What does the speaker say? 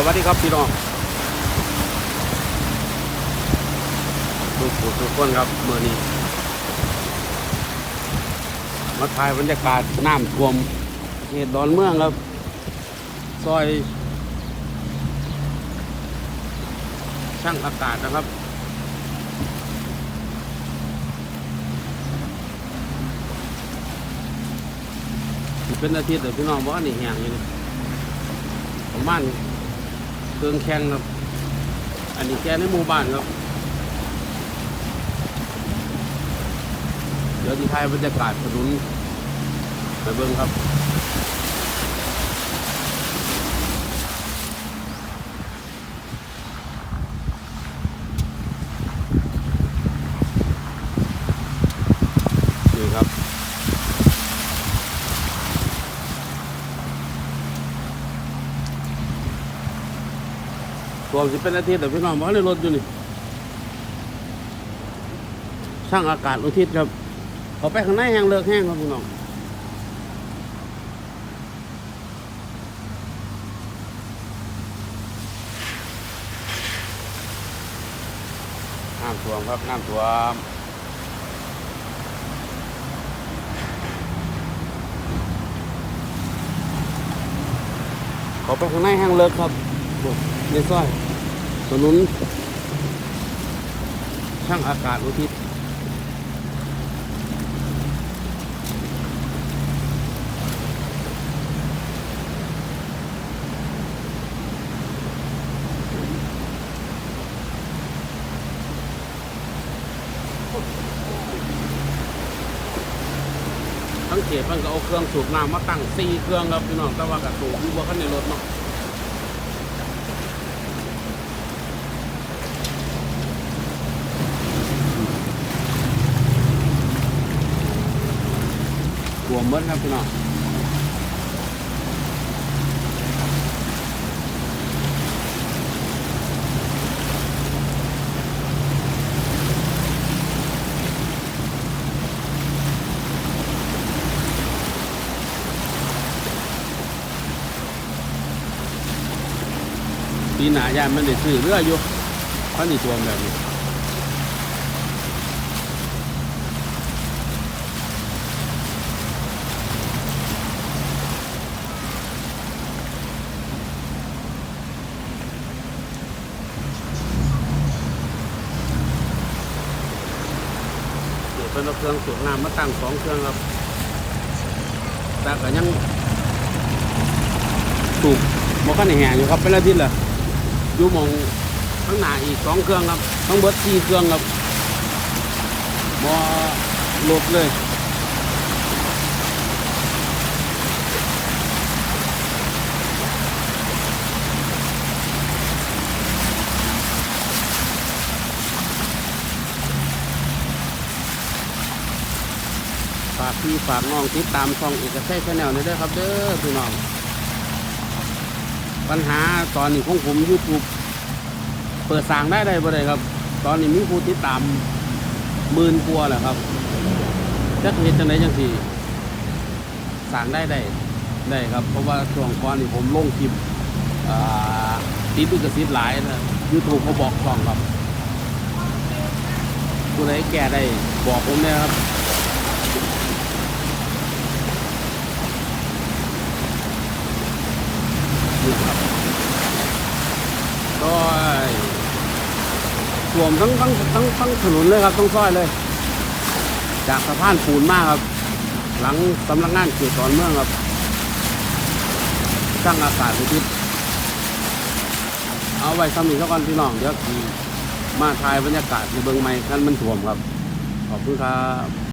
สวัสดีครับพี่น้องทุกผู้ทุกคนครับเมื่อนี้ มาถ่ายบรรยากาศน้ำท่วมเหตุดอนเมืองครับ ซอย ช่างอากาศนะครับเป็นอาทิตย์เดี๋ยวพี่น้องบอกว่านี่แห้งอยู่ประมาณ เครื่องแข็งครับ อันนี้แค่ในหมู่บ้านครับ เดี๋ยวที่ท้ายบรรยากาศถนนไปเบิ้งครับ รวมสิเป็นอาทิตย์แต่พี่น้องบอกในรถอยู่นี่ช่างอากาศอุทิศครับเขาไปข้างในแห้งเลิกแห้งครับพี่น้องน้ำท่วมครับน้ำท่วมเขาไปข้างในแห้งเลิกครับ ในซอยถนนช่างอากาศอุทิศทั้งเขตมันก็เอาเครื่องสูบน้ำมาตั้งสี่เครื่องครับพี่น้องแต่ว่ากับสูบอยู่บนขั้นในรถเนาะ วมเบิ้ลครับพี่น้องปีหนายายมันได้ซื้อเรืออยู่พันนี่ตัวแบบนี้ เป็นเอาเครื่องสูบน้ำมาตั้งสองเครื่องครับแต่ก็ยังสูบมันก็ในแห่อยู่ครับเป็นอาทิตย์ละอยู่มองข้างหน้าอีกสองเครื่องครับทั้งเบิดสี่เครื่องครับมอลดเลยากพี่ฝากน้องติดตามช่องเอกชัยชาแนลนี่ด้วยครับเด้อพี่น้อง ปัญหาตอนนี้ของผมยูทูบเปิดสางได้ได้บ่ได้ครับ ตอนนี้มีผู้ติดตามหมื่นกว่าแหละครับจะเห็นจังไหนจังสี่สางได้ได้ได้ครับ เพราะว่าช่วงก่อนนี่ผมลงคลิปติดลิขสิทธิ์หลายนะยูทูบเขาบอกช่องครับผู้ใดแก้ได้บอกผมนี่ยครับ นี่ครับก็รวมทั้งทั้งทั้งทั้งถนนเลยครับทั้งซอยเลย จากสะพานปูนมากครับ หลังสำนักงานเขตตอนเมืองครับสร้างอากาศอุทิศเอาไว้ซ้ำอีกเท่ากันพี่น้องเดี๋ยวมาถ่ายบรรยากาศในเบิงใหม่ขั้นมันถ่วมครับ ขอบคุณครับ